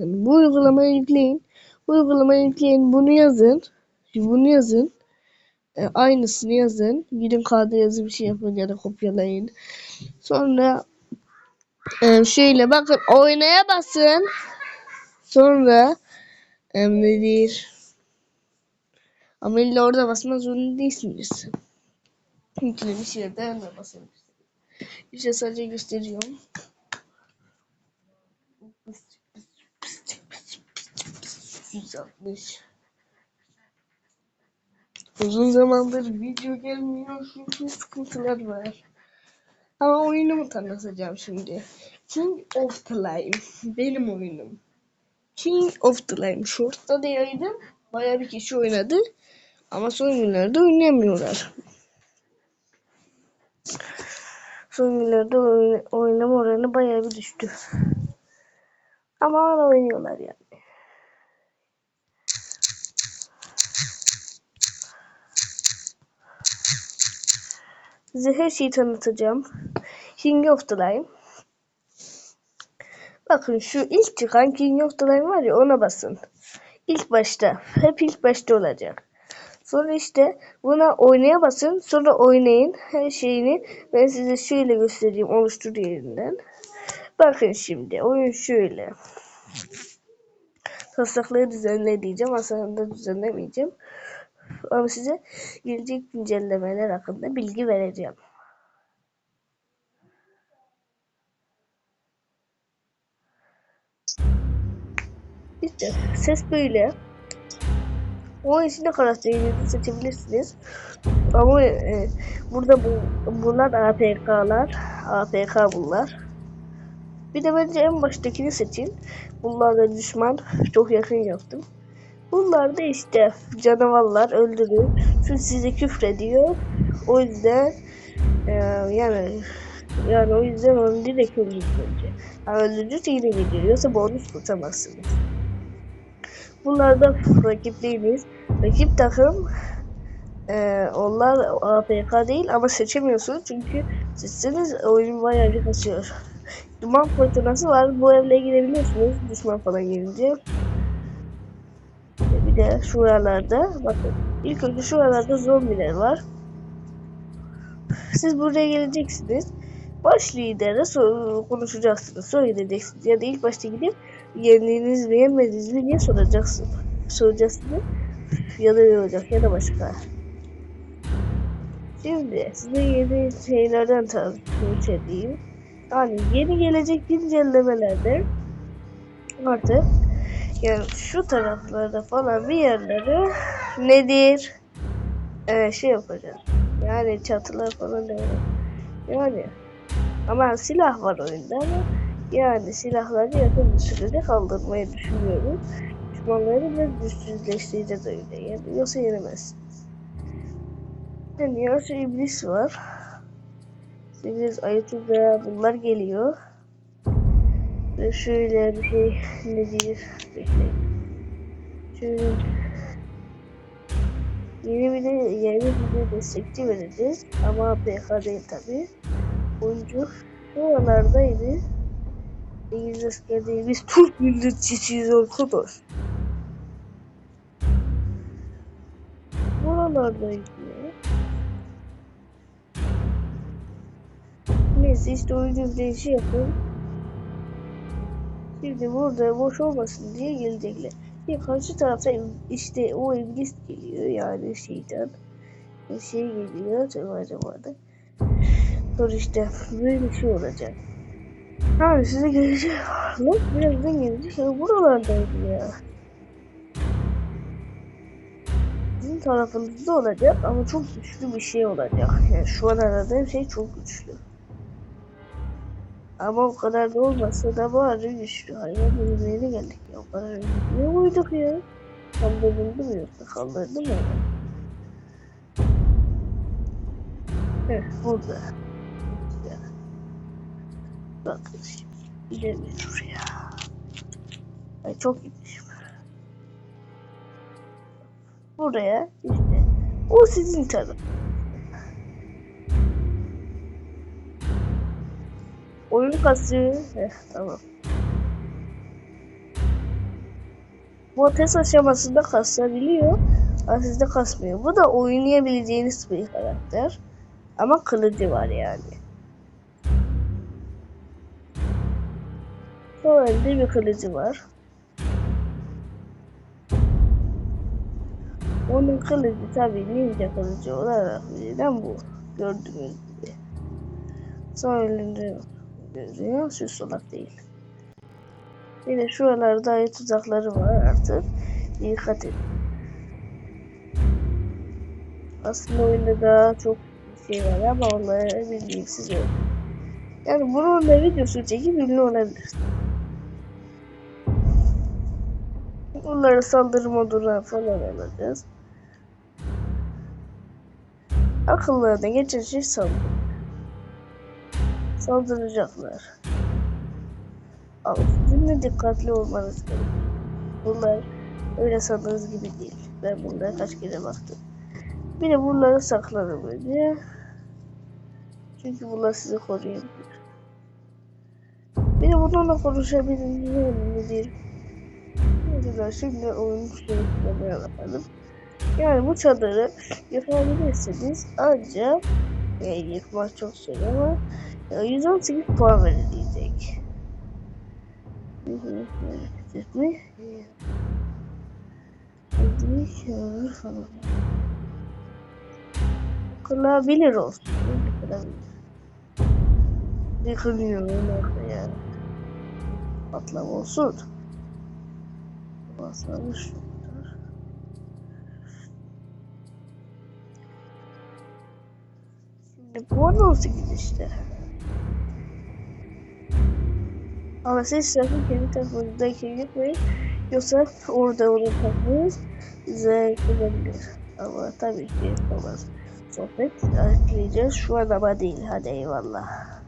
Bakın bu uygulamayı yükleyin. Bu uygulamayı yükleyin. Bunu yazın. Bunu yazın. E, aynısını yazın. Gidin kağıda yazı bir şey yapın ya da kopyalayın. Sonra e, şöyle bakın oynaya basın. Sonra e, nedir? Ama illa orada basmak zorunda değilsiniz. Yüklemiş yerden de basabilirsiniz. İşte sadece gösteriyorum. 160 Uzun zamandır video gelmiyor çünkü sıkıntılar var. Ama oyunumu tanıtacağım şimdi. King of the Lime. Benim oyunum. King of the Lime. Short'ta da yaydım. Baya bir kişi oynadı. Ama son günlerde oynayamıyorlar. Son günlerde oynama oranı baya bir düştü. Ama oynuyorlar yani. Size her şeyi tanıtacağım. King of the Lime. Bakın şu ilk çıkan King of the Lime var ya ona basın. İlk başta. Hep ilk başta olacak. Sonra işte buna oynaya basın. Sonra oynayın her şeyini. Ben size şöyle göstereyim oluştur yerinden. Bakın şimdi oyun şöyle. Taslakları düzenle diyeceğim. Aslında düzenlemeyeceğim. Ama size gelecek güncellemeler hakkında bilgi vereceğim. İşte ses böyle. O içinde karakterinizi seçebilirsiniz. Ama e, burada bu bunlar APK'lar. APK bunlar. Bir de bence en baştakini seçin. Bunlarla düşman çok yakın yaptım. Bunlar da işte canavarlar öldürüyor. Çünkü size küfrediyor. O yüzden e, yani yani o yüzden onu direkt öldürünce. Yani öldürünce yine gidiyor. Yoksa bonus tutamazsınız. Bunlar da rakipliğiniz. Rakip takım e, onlar APK değil ama seçemiyorsunuz çünkü seçseniz oyun bayağı bir kasıyor. Duman fırtınası var. Bu evle girebiliyorsunuz düşman falan gelince bir de şuralarda bakın ilk önce şuralarda zombiler var. Siz buraya geleceksiniz. Baş lidere so konuşacaksınız. Sonra gideceksiniz. Ya da ilk başta gidip yendiğiniz mi yenmediğiniz mi diye soracaksın. Soracaksınız. Ya da olacak ya da başka. Şimdi size yeni şeylerden tanıtmak edeyim. Yani yeni gelecek güncellemelerde artık yani şu taraflarda falan bir yerleri nedir? Ee, şey yapacağız. Yani çatılar falan da Yani ama silah var oyunda ama yani silahları yakın bir sürede kaldırmayı düşünüyorum. Düşmanları biraz güçsüzleştireceğiz öyle. Yani yoksa yenemezsiniz. Yani yarısı iblis var. İblis Ayetullah bunlar geliyor. Şöyle bir şey ne diyeyim bekleyin. Şöyle yeni bir de yeni bir de destekçi vereceğiz ama PK değil tabi. Oyuncu buralardaydı. İngiliz asker değil biz Türk milletçisiyiz arkadaş. Buralardaydı. Neyse işte oyuncu bir şey Şimdi burada boş olmasın diye gelecekler. Ya karşı tarafta işte o iblis geliyor yani şeyden. Bir şey geliyor acaba acaba da. Sonra işte böyle bir şey olacak. Yani size gelecek. Lan birazdan gelecek. Ya buralardaydı ya. Sizin tarafınızda olacak ama çok güçlü bir şey olacak. Yani şu an aradığım şey çok güçlü. Ama o kadar da olmasa da bari güçlü hayvan bölümlerine geldik ya. O kadar ne uyduk ya? Kandırıldı mı yoksa kandırdı mı? Heh burada. İşte. Bakın şimdi. Gidelim şuraya. Ay çok gitmişim. Buraya işte. O sizin tarafınız. Oyun kasıyor. Heh, tamam. Bu test aşamasında kasabiliyor. Ama sizde kasmıyor. Bu da oynayabileceğiniz bir karakter. Ama kılıcı var yani. Sol bir kılıcı var. Onun kılıcı tabii ninja kılıcı olarak bilinen bu. Gördüğünüz gibi. Sol elinde görüyor. Şu solak değil. De şuralarda ayı tuzakları var artık. Dikkat edin. Aslında oyunda daha çok şey var ama onları bildiğim size. Yani bununla videosu çekip ünlü olabilir. Bunları saldırı moduna falan alacağız. Akıllarına geçen şey saldır. Saldıracaklar. Ama dikkatli olmanız gerekiyor. Bunlar öyle sandığınız gibi değil. Ben bunlara kaç kere baktım. Bir de bunları saklarım önce. Çünkü bunlar sizi koruyabilir. Bir de bunlarla konuşabilirim değil. Güzel şimdi oyun şeylerine bakalım. Yani bu çadırı yapabilirsiniz ancak e, yıkmak çok zor ama 118 puan verilecek. Kılabilir olsun. Kılabilir. Yıkılıyor öyle yani. Patlama olsun. Şunlar. Şimdi bu 18 işte. Ama siz sakın kendi takımınızdayken yapmayın. Yoksa orada onu takmanız size olabilir. Ama tabii ki yapamaz. Sohbet ekleyeceğiz. Şu an ama değil. Hadi eyvallah.